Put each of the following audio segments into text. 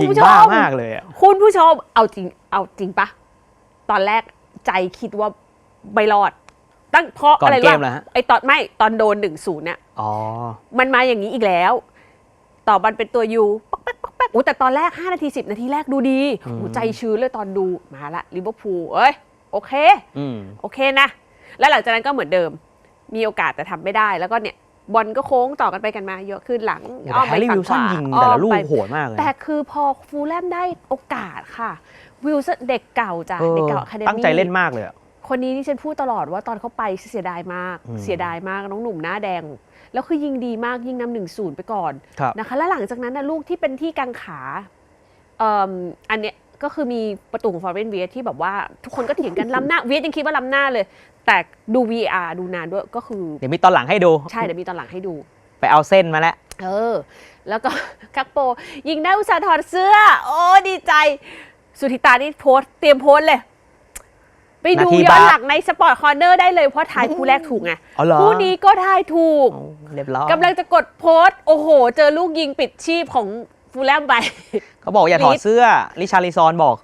ยิคุณงผู้ชบ้ามมากเลยอะคุณผู้ชมเอาจริงเอาจริงปะตอนแรกใจคิดว่าไม่รอด ตั้งเพราะก่อนอะไรเกรู้มเหรอปะฮะไอตอนไม่ตอนโดนหนึ่งศูนย์เนี่ยอ๋อมันมาอย่างนี้อีกแล้ว ต่อมันเป็นตัวยูป๊อกแป๊กป๊อกแป๊กโอ้แต่ตอนแรก 5 นาที 10 นาทีแรกดูดีอืมโอ้ใจชื้นเลยตอนดูมาละลิเวอร์พูลเอ้ยโอเคอืมโอเคนะ แล้วหลังจากนั้นก็เหมือนเดิม มีโอกาสแต่ทำไม่ได้แล้วก็เนี่ย บอลก็โค้งต่อกันไปกันมาเยอะขึ้นหลังโอ้แต่แฮร์รี่ฝั่วิลสันขวายิงแต่ละลูกอ้อมไปโหดมากเลยแต่คือพอฟูลแลมได้โอกาสค่ะ วิลสันเด็กเก่าจ้ะเออเด็กเก่าอะคาเดมี่ตั้งใจเล่นมากเลยอะคนนี้ที่ฉันพูดตลอดว่าตอนเขาไปเสียดายมากอืมเสียดายมากน้องหนุ่มหน้าแดง แล้วคือยิงดีมากยิงนำหนึ่งศูนย์ไปก่อนครับนะคะ แล้วหลังจากนั้นนะลูกที่เป็นที่กังขาเอ่ออันเนี้ยก็คือมีประตูของฟอร์เรนเวียที่แบบว่าทุกคนก็เถียงกันล้ำหน้าเวียยังคิดว่าล้ำหน้าเลย แต่ดู VR ดูนานด้วยก็คือ เดี๋ยวมีตอนหลังให้ดู ใช่เดี๋ยวมีตอนหลังให้ดู ไปเอาเส้นมาแล้ว เออ แล้วก็กักโป ยิงได้อุตส่าห์ถอดเสื้อ โอ้ดีใจ สุธิตานี่โพสต์เตรียมโพสต์เลย ไปดูนาทีย้อนบาปหลังในสปอร์ตคอร์เนอร์ได้เลยเพราะทายคู่แรกถูกไงอ๋อเหรอคู่นี้ก็ทายถูก เอาเรียบร้อยกำลังจะกดโพสต์ โอ้โห เจอลูกยิงปิดชีพของฟูลแลมไป เขาบอกอย่าถอดลิสเสื้อลิชาริซอนบอก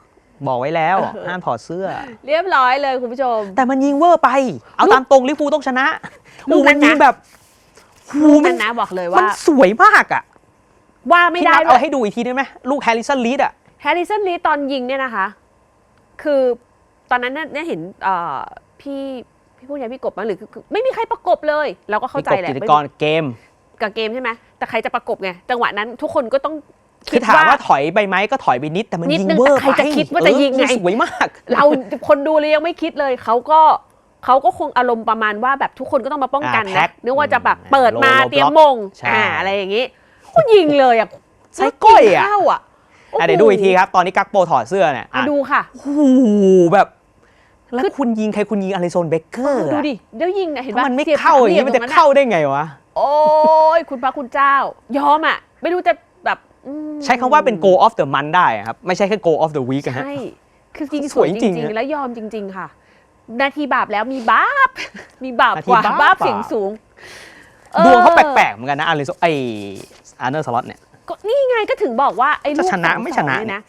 บอกไว้แล้วเออห้ามถอดเสื้อ เรียบร้อยเลยคุณผู้ชม แต่มันยิงเวอร์ไป เอาลูกตามตรงลิเวอร์พูลต้องชนะลูโอ้กนั้มันนนะ ยิงแบบโอ้ลูกมันั้นนนะบอกเลยมันว่า สวยมากอะว่าไม่ได้พี่นัทด้เอาวยให้ดูอีกทีได้ไหมลูกแฮร์ริสันลีดอะ แฮร์ริสันลีตอนยิงเนี่ยนะคะ คือตอนนั้นเนี่ยเนี่ยเห็นเอ่อพี่พี่ผู้ใหญ่พี่กบมาหรือคือคือไม่มีใครประกบเลย เราก็เข้าใจพี่กบแหละกิจไม่กมี รเกม กับเกมใช่ไหมแต่ใครจะประกบไง จังหวะนั้นทุกคนก็ต้อง คืคิอดถามว่าว่าถอยไปไหมก็ถอยไปนิดแต่มันนิดยิงนึงเวอร์แต่ใครจะไปคิดว่าจะยิงไงเออสวยมาก เราคนดูเลยยังไม่คิดเลยเขาก็เขาก็คงอารมณ์ประมาณว่าแบบทุกคนก็ต้องมาป้องกันอ่าแพ็นะคนึกว่าจะแบบอืมเปิดมาโลโลเตรียมบล็อกมงใช่อ่าอะไรอย่างงี้ก็ยิงเลยอะใช้ก้อยอะเข้าอะอะเดี๋ยวดูอีกทีครับ ตอนนี้กักโปถอดเสื้อเนี่ยอะอะดูค่ะโอ้โหแบบแล้วคุณยิงใครคุณยิงอะไรโซนเบเกอร์ดูอะดิเดี๋ยวยิงนะเห็นถ้าปะมันไม่สียบเข้าอย่างนี้มันจะตรงเข้าได้ไงวะ โอ้ยคุณพระคุณเจ้า ยอมอะ ไม่รู้จะแบบ อืมใช้คำว่าเป็น go of the month ได้อะครับ ไม่ใช่แค่ go of the week อะฮะ ใช่ คือจริงสสววยยจจริริงงอะๆแล้วยอมจริง ๆ ค่ะ นาทีบาปแล้วมีบาป มีบาปนาทีกว่าบาป บาปเปล่าเสียงสูงดวงเขาออแปลกๆเหมือนกันนะอาริโซไออาร์เนอร์สล็อตเนี่ยก็นี่ไงก็ถึงบอกว่าไอ้ลูกจะชนะสองไม่ชนะสองเยนะ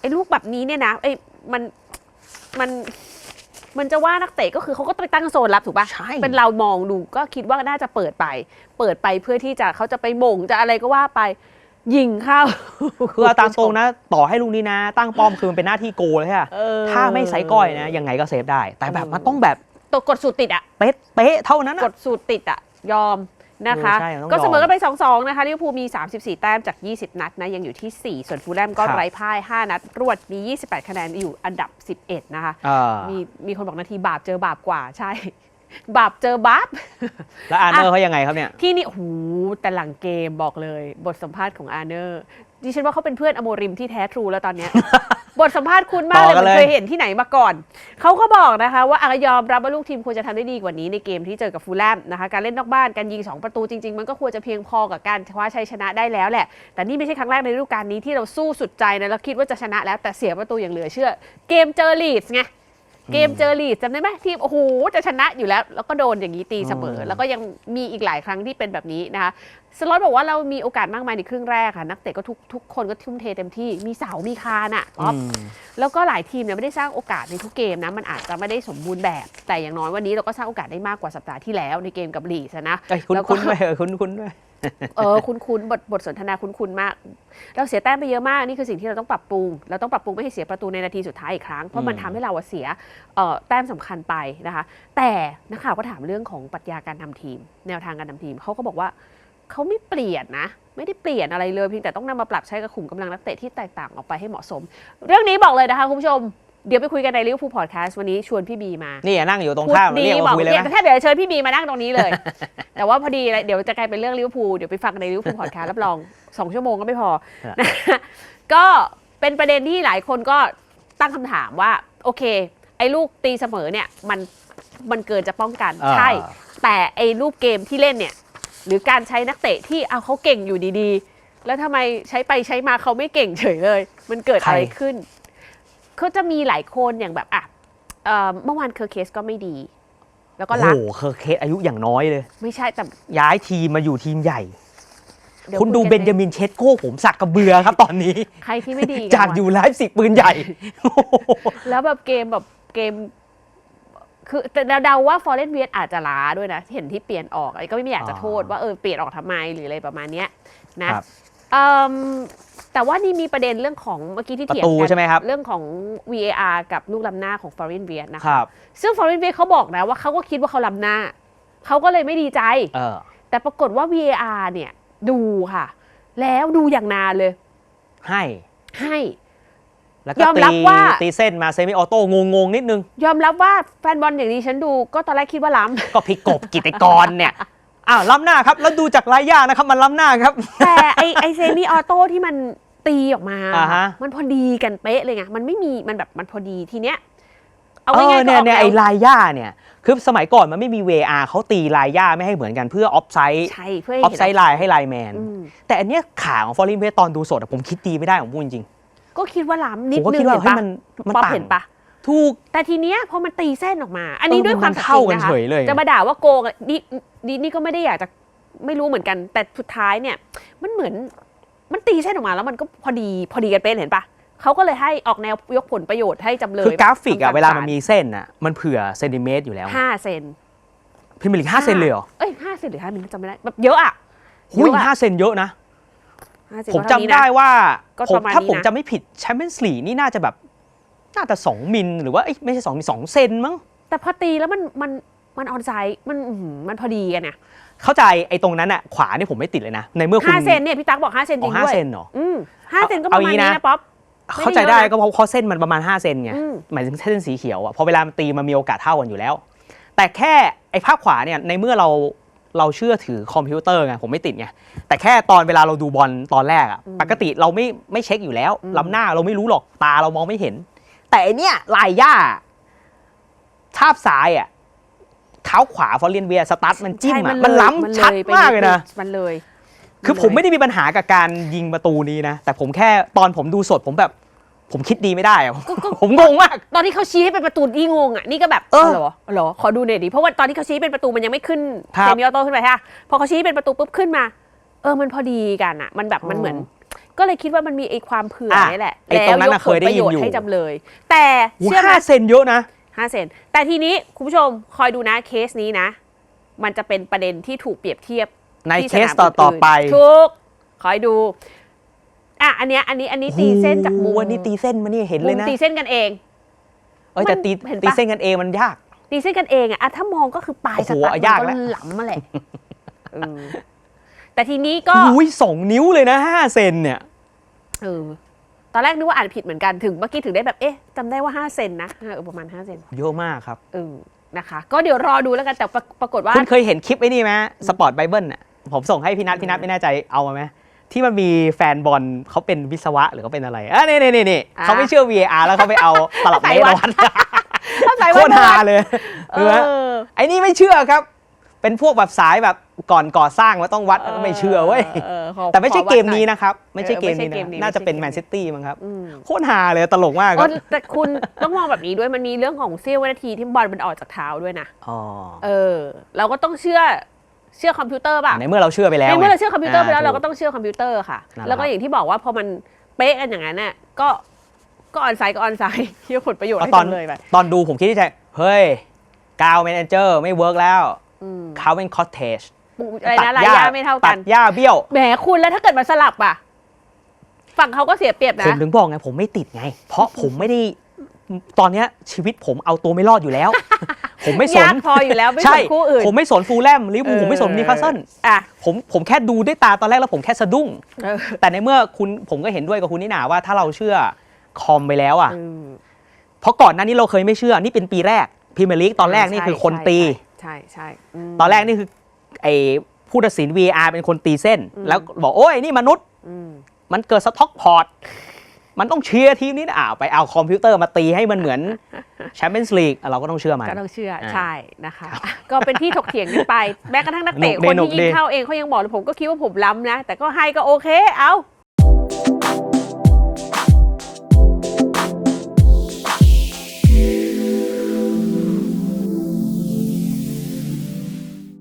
ไอ้ลูกแบบนี้เนี่ยนะไอ้มันมันมันจะว่านักเตะก็คือเขาก็ไปตั้งโซนรับถูกปะ ใช่ เป็นเรามองดูก็คิดว่าน่าจะเปิดไป เปิดไปเพื่อที่จะเขาจะไปหม่งจะอะไรก็ว่าไป ยิงเข้า คือเอาตามตรงนะ ต่อให้ลูกนี้นะ ตั้งป้อมคือมันเป็นหน้าที่โกเลยค่ะเออถ้าไม่ไซส์ก้อยนะ ยังไงก็เซฟได้ แต่แบบมันต้องแบบตัวกดสูตรติดอะเป๊ะเป๊ะเท่านั้นกอะดสูตรติดอะยอมนะคะเออใช่ต้องก็เสมอยอมกันไป 2-2 นะคะลิเวอร์พูลมี 34 แต้มจาก 20 นัดนะยังอยู่ที่ 4 ส่วนฟูลแลมก็ครับไร้พ่าย 5 นัด รวดมี 28 คะแนนอยู่อันดับ 11 นะคะเออมีมีคนบอกนาทีบาปเจอบาปกว่าใช่ บาปเจอบาป แล้วอาร์เนอร์เขายังไงครับเนี่ย ที่นี่โอ้โหแต่หลังเกมบอกเลย บทสัมภาษณ์ของอาร์เนอร์ดิฉันว่าเขาเป็นเพื่อนอโมริมที่แท้ทรูแล้วตอนเนี้ย บทสัมภาษณ์คุณมากเลยต่อกัมันนเลย เคยเห็นที่ไหนมาก่อน เขาก็บอกนะคะว่าอายอมรับว่าลูกทีมควรจะทำได้ดีกว่านี้ในเกมที่เจอกับฟูลแลมนะคะ การเล่นนอกบ้านการยิง 2 ประตูจริง ๆ มันก็ควรจะเพียงพอกับการคว้าชัยชนะได้แล้วแหละ แต่นี่ไม่ใช่ครั้งแรกในฤดูกาลนี้ที่เราสู้สุดใจนะแล้วคิดว่าจะชนะแล้วแต่เสียประตูอย่างเหลือเชื่อ เกมเจอลีดส์ไง เกมเจอลีดส์จำได้ไหมทีมโอ้โหจะชนะอยู่แล้ว แล้วก็โดนอย่างนี้ตีเสมออืมแล้วก็ยังมีอีกหลายครั้งที่เป็นแบบนี้นะคะสล็อตบอกว่าเรามีโอกาสมากมายในครึ่งแรกค่ะ นักเตะก็ทุกทุกคนก็ทุ่มเทเต็มที่มีเสา มีคานอะอ๊อฟอืมแล้วก็หลายทีมเนี่ยไม่ได้สร้างโอกาสในทุกเกมนะมันอาจจะไม่ได้สมบูรณ์แบบ แต่อย่างน้อยวันนี้เราก็สร้างโอกาสได้มากกว่าสัปดาห์ที่แล้วในเกมกับลีดส์อะนะเอ้ยคุ้นแล้วก็คุ้นด้วยเออคุ้นคุ้นด้วย เออคุ้นคุ้นๆบทบทสนทนาคุ้นคุ้นๆมาก เราเสียแต้มไปเยอะมากนี่คือสิ่งที่เราต้องปรับปรุง เราต้องปรับปรุงไม่ให้เสียประตูในนาทีสุดท้ายอีกครั้ง เพราะมันอืมทำให้เราอะเสียเอ่อแต้มสำคัญไปนะคะ แต่นักข่าวก็ถามเรื่องของปรัชญาการทำทีม แนวทางการทำทีมเขาก็บอกว่าเขาไม่เปลี่ยนนะ ไม่ได้เปลี่ยนอะไรเลยเพียงแต่ต้องนำมาปรับใช้กับขุมกำลังนักเตะที่แตกต่างออกไปให้เหมาะสม เรื่องนี้บอกเลยนะคะคุณผู้ชม เดี๋ยวไปคุยกันในลิเวอร์พูลพอดแคสต์วันนี้ชวนพี่บีมานี่อะนั่งอยู่ตรงข้ามพูดเรียกบมาอกคุยเลยเรียกไหมถ้าเดี๋ยวเชิญพี่บีมานั่งตรงนี้เลย แต่ว่าพอดีเลยเดี๋ยวจะกลายเป็นเรื่องลิเวอร์พูลเดี๋ยวไปฟังในลิเวอร์พูลพอดแคสต์รับรองสองชั่วโมงก็ไม่พอครับนะก็เป็นประเด็นที่หลายคนก็ตั้งคำถามว่า โอเค ไอ้ลูกตีเสมอเนี่ยมันมันเกินจะป้องกันอ่าใช่ แต่ไอ้รูปเกมที่เล่นเนี่ย หรือการใช้นักเตะที่เอาเขาเก่งอยู่ดีๆ แล้วทำไมใช้ไปใช้มาเขาไม่เก่งเฉยเลย มันเกิดอะไรขึ้น เขาจะมีหลายคนอย่างแบบอะเอ่อเมื่อวานเคอร์เคสก็ไม่ดี แล้วก็โอ้รักโหเคอร์เคสอายุอย่างน้อยเลย ไม่ใช่แต่ย้ายทีมมาอยู่ทีมใหญ่เดี๋ยวคุณดูยกัเบนจามินเชสโก้ผมสักกระเบือครับตอนนี้ ใครที่ไม่ดีจากวะ อยู่ไลฟ์สิกปืนใหญ่แล้วแบบเกมแบบเกม คือแต่เดาว่าฟอร์เรนเวียอาจจะล้าด้วยนะ เห็นที่เปลี่ยนออกอะไรก็ไม่อยากจะโทษว่าเออเปลี่ยนออกทำไมหรืออะไรประมาณเนี้ยนะครับ เอิ่ม แต่ว่านี่มีประเด็นเรื่องของเมื่อกี้ที่ประเถียงตูกัใช่ไหมครับ เรื่องของ VAR กับลูกล้ำหน้าของฟอร์เรนเวียนะคคะรับ ซึ่งฟอร์เรนเวียเขาบอกนะว่าเขาก็คิดว่าเขาล้ำหน้า เขาก็เลยไม่ดีใจ เออ แต่ปรากฏว่า VAR เนี่ยดูค่ะ แล้วดูอย่างนานเลย ให้ ให้ แล้วก็ยอมรับตีว่า ตีเส้นมาเซมิออโต้งงๆนิดนึง ยอมรับว่าแฟนบอลอย่างนี้ฉันดูก็ตอนแรกคิดว่าล้ำ ก็พี่กบกิตติกรเนี่ย อ้าวล้ำหน้าครับ แล้วดูจากรายย่านะครับ มันล้ำหน้าครับ แต่ไอไอเซมิออโต้ที่มัน ตีออกมา อ่าฮะ มันพอดีกันเป๊ะเลยไงมันไม่มีมันแบบมันพอดีทีเนี้ยเอาเอง่าอยๆก็เนี่อยอกเนี่ยแนไอ้วลายย่าเนี่ยคือสมัยก่อนมันไม่มี VR เขาตีลายย่าไม่ให้เหมือนกันเพื่อออฟไซด์ใช่เพื่ออให้อฟไซด์ไลน์ให้ไลน์แมน อืมแต่อันเนี้ยขาของฟอร์ลินเวตอนดูสดอะผมคิดดีไม่ได้ผมพูดจริงก็คิดว่าล้ำๆนิผดมก็นึคิดงว่าเห็นเฮ้ยปะมันมันป๊อปต่างเห็นปะ ถูก แต่ทีเนี้ยพอมันตีเส้นออกมา อันนี้เออด้วยความมันศักดิ์เข้าสิทกันธิ์นะคะเฉยเลย จะมาด่าว่าโกงอะนี่นี่นี่ก็ไม่ได้อยากจะไม่รู้เหมือนกัน แต่สุดท้ายเนี่ย มันเหมือน มันตีเส้นออกมาแล้วมันก็พอดีพอดีกันเป๊ะเห็นปะเขาก็เลยให้ออกแนวยกผลประโยชน์ให้จำเลยคือกราฟิกอะทำเวลามันมีเส้นอะมันเผื่อเซนติเมตรอยู่แล้วห้าเซนพิมพ์ลิกห้าเซนเลยเหรอเอ้ยห้าเซนหรือห้ามิลจำไม่ได้แบบเยอะอะหุ้ยเยอะอะห้าเซนเยอะนะ5เซนผมก็จำเท่านี้นะได้ว่าก็ผมประมาณถ้านี้ผมนะจำไม่ผิดแชมเปี้ยนส์ลีกนี่น่าจะแบบน่าจะสองมิลหรือว่าเอ้ยไม่ใช่สองมิลสองเซนมั้งแต่พอตีแล้วมันมันมันออนไซด์มันอื้อหือมันพอดีกันนะ เข้าใจไอ้ตรงนั้นอะขวานี่ผมไม่ติดเลยนะ ในเมื่อคุณห้าเซนเนี่ยพี่ตั๊กบอกห้าเซนจอ๋ริองห้าด้วยเซนเหรออืมห้าเซนก็ปเอาระมาณงี้นี้นะนะป๊อปไม่ได้เข้าใจได้เยอะนะก็เพราะเพราะเส้นมันประมาณ 5 เซนไงอืมหมายถึงเส้นสีเขียวอะพอเวลามันตีมันมีโอกาสเท่ากันอยู่แล้ว แต่แค่ไอ้ภาพขวาเนี่ยในเมื่อเราเราเชื่อถือคอมพิวเตอร์ไงผมไม่ติดไงแต่แค่ตอนเวลาเราดูบอลตอนแรกอะปกติเราไม่ไม่เช็คอยู่แล้วล้ำหน้าเราไม่รู้หรอกตาเรามองไม่เห็น แต่อันเนี้ยลายย่าทาบซ้ายอะ เท้าขวาฟอร์เรียนเวียสตาร์ทมันจิ้มใช่อะเลยมันล้ำชัดไปมากเลยนะ มันเลย คือผมไม่ได้มีปัญหากับการยิงประตูนี้นะ แต่ผมแค่ตอนผมดูสดผมแบบ ผมคิดดีไม่ได้อะก็ก็ผมงงมาก ตอนที่เขาชี้ให้เป็นประตูนี่งงอะนี่ก็แบบเออเหรอเหรอขอดูหน่อยดิเพราะว่าตอนที่เขาชี้เป็นประตูมันยังไม่ขึ้นครับเซมิออโต้ขึ้นไปฮะพอเขาชี้เป็นประตูปุ๊บขึ้นมา เออมันพอดีกันอะ มันแบบมันเหมือนก็เลยคิดว่ามันมีไอ้ความเผื่ออะนี่แหละไอ้ตรงนั้นน่ะแล้วเคยได้ยินอยู่ผลประโชน์ให้จำเลย แต่โอ้เชื่อไหมห้าเซนเยอะนะ ห้าเซน แต่ทีนี้คุณผู้ชมคอยดูนะเคสนี้นะ มันจะเป็นประเด็นที่ถูกเปรียบเทียบในที่เคสสนามต่อต่ออื่นๆไปถูกคอยดูอะอันเนี้ยอันนี้อันนี้ตีเส้นจากมุมโอ้โหอันนี้ตีเส้นมานี่เห็นเลยมุนะมตีเส้นกันเองเอ้ยแต่ตีมันเห็นปะตีเส้นกันเองมันยาก ตีเส้นกันเองอะอะถ้ามองก็คือปลายโอ้สโหตาร์ทยากมันแล้วก็หล้ำมาแหละเออแต่ทีนี้ก็อุ้ยสองนิ้วเลยนะห้าเซนเนี่ยเออ ตอนแรกนึกว่าอ่านผิดเหมือนกันถึงเมื่อกี้ถึงได้แบบเอ๊ะจำได้ว่า 5 เซนนะเออประมาณ 5 เซนเยอะมากครับเออนะคะ ก็เดี๋ยวรอดูแล้วกันแต่ปรปรากฏว่าคุณเคยเห็นคลิปไอ้นี่ไหมสปอร์ตไบเบิลน่ะผมส่งให้พี่นัทพี่นัทไม่แน่ใจเอามาไหมที่มันมีแฟนบอลเขาเป็นวิศวะหรือเขาเป็นอะไรอะนี่นี่นี่นี่อ่าเขาไม่เชื่อ VAR แล้วเขาไปเอาตลับเมตรมาวัดเข้าใจโคว่าตรฮาเลยเอเห็นไหมอไอ้นี่ไม่เชื่อครับ เป็นพวกแบบสายแบบก่อนก่อสร้างว่าต้องวัดไม่เชื่อเว้ยออขอแต่ไม่ใช่ขอวัดเกมนี้หอย นะครับ ไม่ใช่เกมนี้เออไม่ใช่เกมนี้นะน่าจะเป็นไม่แมใช่นเกมนี้ ซิตี้มั้งครับอืมโคตรฮาเลยตลกมากคเอรัอบแต่คุณต้องมองแบบนี้ด้วยมันมีเรื่องของเสี้ยววินาทีที่บอลมันออกจากเท้าด้วยนะ อ๋อเออ เราก็ต้องเชื่อเชื่อคอมพิวเตอร์ป่ะในเมื่อเราเชื่อไปแล้วในเมื่อเราไงเชื่อคอมพิวเตอร์ไปแล้วอ่าเราก็ต้องเชื่อคอมพิวเตอร์ค่ะนั่นแหละแล้วก็ครับอย่างที่บอกว่าพอมันเป๊ะกันอย่างนั้นน่ะก็ก็ออนไซด์ก็ออนไซด์เชื่อผลประโยชน์ให้ตอนจำเลยไป ตอนดูผมคิดที่ใจเฮ้ยกาวแมเนเจอร์ไม่เวิร์กแล้ว อืมเขาเป็นคอ t เทจอะไรนะรายยาไม่เท่าตักัดนหญ้าเบี้ยวแหมคุณแล้วถ้าเกิดมาสลับอะ ฝั่งเขาก็เสียเปรียบผนะมถึงบอกไงผมไม่ติดไง เพราะผมไม่ได้ตอนเนี้ยชีวิตผมเอาตัวไม่รอดอยู่แล้ว ผมไม่สนยากพออยู่แล้วไม่สใช่นคู่อื่นผมไม่สนฟูลแลมลิเวอร์พูลผมไม่สนนิวคาสเซิลอะผมผมแค่ดูด้วยตาตอนแรกแล้วผมแค่สะดุ้งเออแต่ในเมื่อคุณผมก็เห็นด้วยกับคุณนิหนาว่าถ้าเราเชื่อคอมไปแล้วอะอืมเพราะก่อนหน้านี้เราเคยไม่เชื่อนี่เป็นปีแรกพรีเมียร์ลีกตอนแรกนี่ใช่คือคนใช่ตี ใช่ใช่มตอนแรกนี่คือไอ้ผู้ตัดสิน VR เป็นคนตีเส้นอืมแล้วบอกโอ้ยนี่มนุษย์อืมมันเกิดสต็อกพอร์ตมันต้องเชียร์ทีมนี้นะอ้าวไปเอาคอมพิวเตอร์มาตีให้มันเหมือนแชมเปี้ยนส์ลีกเราก็ต้องเชื่อมันก็ต้องเชื่ออ่าใช่นะคะ ก็เป็นที่ถกเถียงกันไป แม้กระทั่งนักเตะหนุกดีคนหนุที่กยิดีงเข้าเองเขายังบอกเลยผมก็คิดว่าผมล้ำนะ แต่ก็ให้ก็โอเค เอา